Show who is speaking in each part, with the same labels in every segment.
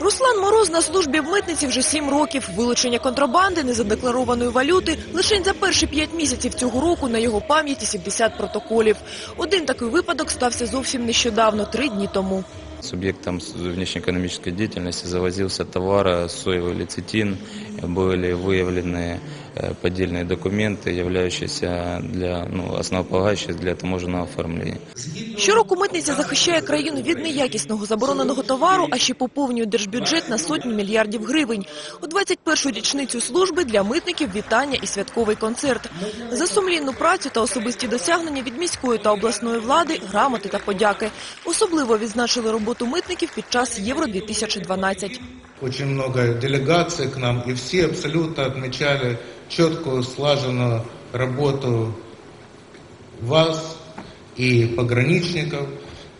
Speaker 1: Руслан Мороз на службі в митниці вже сім років. Вилучення контрабанди, незадекларованої валюти. Лише за перші п'ять місяців цього року на його пам'яті 70 протоколів. Один такий випадок стався зовсім нещодавно, три дні тому.
Speaker 2: Субъектом с- внешнеэкономической деятельности завозился товар, э, соевый лецитин, были выявлены э, поддельные документы, являющиеся для, ну, основополагающие для таможенного оформления.
Speaker 1: Щороку митниця захищає країну від неякісного забороненого товару, а ще поповнює держбюджет на сотні мільярдів гривень. У 21-ю річницю служби для митників вітання і святковий концерт. За сумлінну працю та особисті досягнення від міської та обласної влади, грамоти та подяки. Особливо відзначили роботу митників під час Євро-2012.
Speaker 3: Очень много делегаций к нам, и все абсолютно отмечали четкую, слаженную работу вас и пограничников.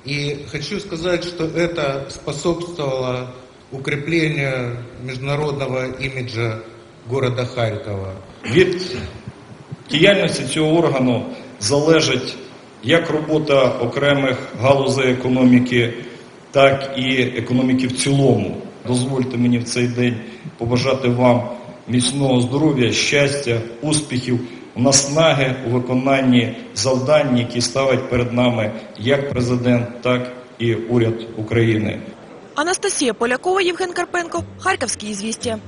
Speaker 3: И хочу сказать, что это способствовало укреплению международного имиджа города Харькова.
Speaker 4: Від діяльності цього органу залежить як робота окремих галузей економіки, так і економіки в цілому. Дозвольте мені в цей день побажати вам міцного здоров'я, щастя, успіхів, наснаги у виконанні завдань, які ставить перед нами як президент, так і уряд України.
Speaker 1: Анастасія Полякова, Євген Карпенко, Харківські ізвістія.